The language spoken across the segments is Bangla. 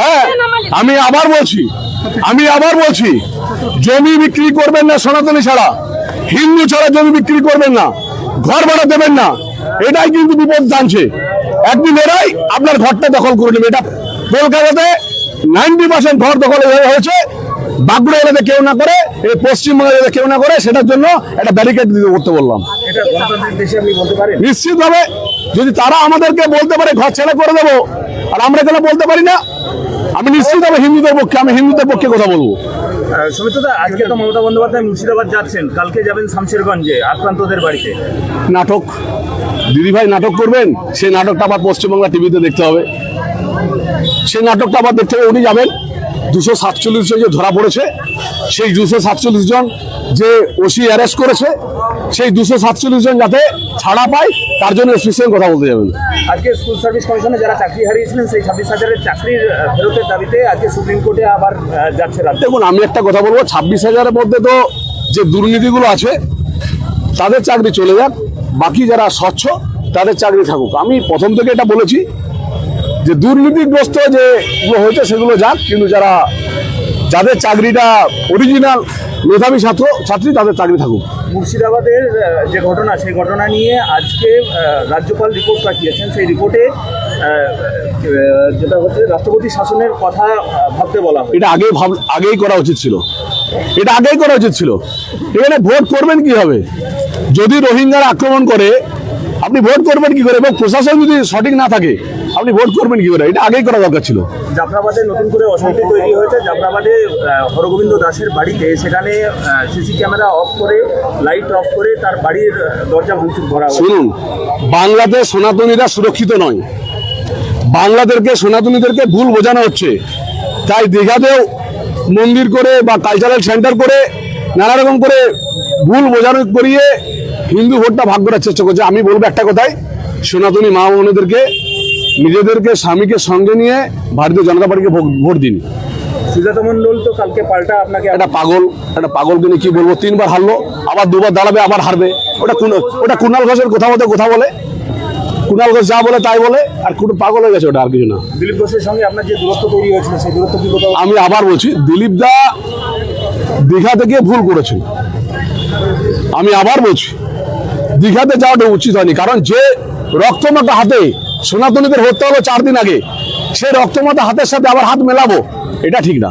হ্যাঁ আমি আবার বলছি, আমি আবার বলছি, জমি বিক্রি করবেন না সনাতনী ছাড়া। হিন্দু ছাড়া জমি বিক্রি করবেন না, ঘর ভাড়া দেবেন না। এটাই কিন্তু বিপদ জানছে। একদিন এরাই আপনার ঘরটা দখল করে নেবে। এটা কলকাতাতে নাইনটি পার্সেন্ট ঘর দখল হয়েছে। বাঁকুড়া এলাকাতে কেউ না করে, এই পশ্চিমবঙ্গে যাতে কেউ না করে, সেটার জন্য একটা ব্যারিকেড দিতে করতে বললাম। পারেন নিশ্চিতভাবে যদি তারা আমাদেরকে বলতে পারে ঘর ছেড়ে করে দেবো। আর আমরা কেন বলতে পারি না? আমি নিশ্চিতভাবে হিন্দুদের পক্ষে আমি হিন্দুদের পক্ষে কথা বলব। সুমিত্রদা আজকে তো মমতা বন্দ্যোপাধ্যায় মুর্শিদাবাদ যাচ্ছেন। কালকে যাবেন শামশেরগঞ্জে আক্রান্তদের বাড়িতে। নাটক। দিদিভাই নাটক করবেন? সেই নাটকটা আবার পশ্চিমবাংলা টিভিতে দেখতে হবে। সেই নাটকটা আবার দেখতে হবে উনি যাবেন। দুশো সাতচল্লিশ জন যে ধরা পড়েছে সেই দুশো সাতচল্লিশ জন যে ওসি অ্যারেস্ট করেছে সেই দুশো সাতচল্লিশ জন যাতে ছাড়া পায় তার জন্য স্পেশাল কথা বলতে যাবেন। আজকে স্কুল সার্ভিস কমিশনে যারা চাকরি হারিয়েছিলেন সেই ছাব্বিশ হাজারের চাকরির ফেরতের দাবিতে আজকে সুপ্রিম কোর্টে আবার যাচ্ছে দেখুন আমি একটা কথা বলব ছাব্বিশ হাজারের মধ্যে তো যে দুর্নীতিগুলো আছে তাদের চাকরি চলে যাক বাকি যারা স্বচ্ছ তাদের চাকরি থাকুক। আমি প্রথম থেকে এটা বলেছি যে দুর্নীতিগ্রস্ত যেগুলো হয়েছে সেগুলো যাক কিন্তু যারা যাদের চাকরিটা অরিজিনাল মেধাবী ছাত্র ছাত্রী তাদের চাকরি থাকুক। মুর্শিদাবাদের যে ঘটনা সেই ঘটনা নিয়ে আজকে রাজ্যপাল রিপোর্ট পাঠিয়েছেন। সেই রিপোর্টে যেটা হচ্ছে রাষ্ট্রপতি শাসনের কথা ভাবতে বলা এটা আগেই ভাব আগেই করা উচিত ছিল। এটা আগেই করা উচিত ছিল। এখানে ভোট করবেন কি হবে? যদি রোহিঙ্গারা আক্রমণ করে আপনি ভোট করবেন কি করে? এবং প্রশাসন যদি সঠিক না থাকে আপনি ভোট করবেন কি করে? এটা আগেই করা দরকার ছিল। জাফরাবাদে নতুন করে অশান্তি তৈরি হয়েছে। জাফরাবাদে হরগোবিন্দ দাসের বাড়িতে সেখানে সিসি ক্যামেরা অফ করে লাইট অফ করে তার বাড়ির দরজা ভাঙচুর করা শুনুন বাংলাদেশ সনাতনীরা সুরক্ষিত নয়। বাংলাদেশকে সনাতনীদেরকে ভুল বোঝানো হচ্ছে। তাই দীঘাতেও মন্দির করে বা কালচারাল সেন্টার করে নানা রকম করে ভুল বোঝানো করিয়ে হিন্দু ভোটটা ভাগ করার চেষ্টা করছে। আমি বলব একটা কথাই সনাতনী মা বোনেদেরকে নিজেদেরকে স্বামীকে সঙ্গে নিয়ে ভারতীয় জনতা পার্টিকে ভোট- দিন। সুজাতা মণ্ডল তো কালকে পাল্টা আপনাকে একটা পাগল একটা পাগলকে নিয়ে কি বলব? তিনবার হারলো আবার দুবার দাঁড়াবে আবার হারবে। ওটা ওটা কুণাল ঘোষের কথা মতো কথা বলে। কুণাল ঘোষ যা বলে তাই বলে আর কোনো পাগল হয়ে গেছে ওটা আর কিছু না। দিলীপ ঘোষের সঙ্গে আপনার যে দূরত্ব তৈরি হয়েছিল সেই দূরত্ব কি আমি আবার বলছি দিলীপ দা দীঘাতে গিয়ে ভুল করেছেন। আমি আবার বলছি দীঘাতে যাওয়াটা উচিত হয়নি কারণ যে রক্তমাতা হাতে সনাতনীদের হত্যা হলো চার দিন আগে। সেই রক্তমাতা হাতের সাথে আবার হাত মেলাবো এটা ঠিক না।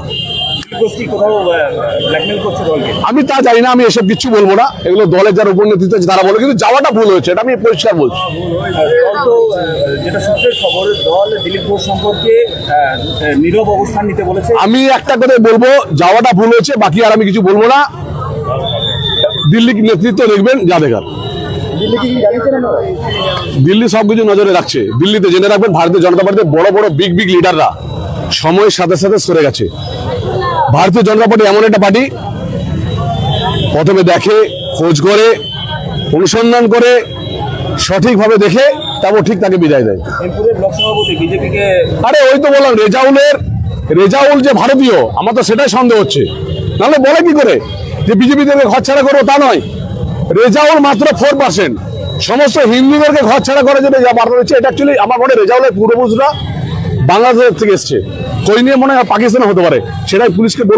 আমি তা জানি না আমি এসব কিছু বলব না। এগুলো দলের যারা উপনেতৃত্ব আছে তারা বলে কিন্তু যাওয়াটা ভুল হয়েছে এটা আমি পরিষ্কার বলছি। আমি একটা করে বলব যাওয়াটা ভুল হয়েছে বাকি আর আমি কিছু বলব না। দিল্লি নেতৃত্ব দেখবেন যা দেখার। দিল্লি সবকিছু নজরে রাখছে। দিল্লিতে জেনে রাখবেন ভারতীয় জনতা পার্টির বড় বড় বিগ বিগ লিডাররা সময়ের সাথে সাথে সরে গেছে। ভারতীয় জনতা পার্টি এমন একটা পার্টি প্রথমে দেখে খোঁজ করে অনুসন্ধান করে সঠিকভাবে দেখে তারপর ঠিক তাকে বিদায় দেয়। আরে ওই তো বললাম রেজাউলের রেজাউল যে ভারতীয় আমার তো সেটাই সন্দেহ হচ্ছে। নাহলে বলে কি করে? যে বিজেপি থেকে ঘর ছাড়া করব তা নয়। রেজাউল মাত্র ফোর পার্সেন্ট সমস্ত হিন্দুদেরকে ঘর ছাড়া করে যেটা যা বার্তা রয়েছে এটা অ্যাকচুয়ালি আমার মনে রেজাউলের পূর্বপুরুষরা বাংলাদেশ থেকে এসছে। কই নিয়ে মনে হয় পাকিস্তানে হতে পারে, সেটাই পুলিশকে বলব।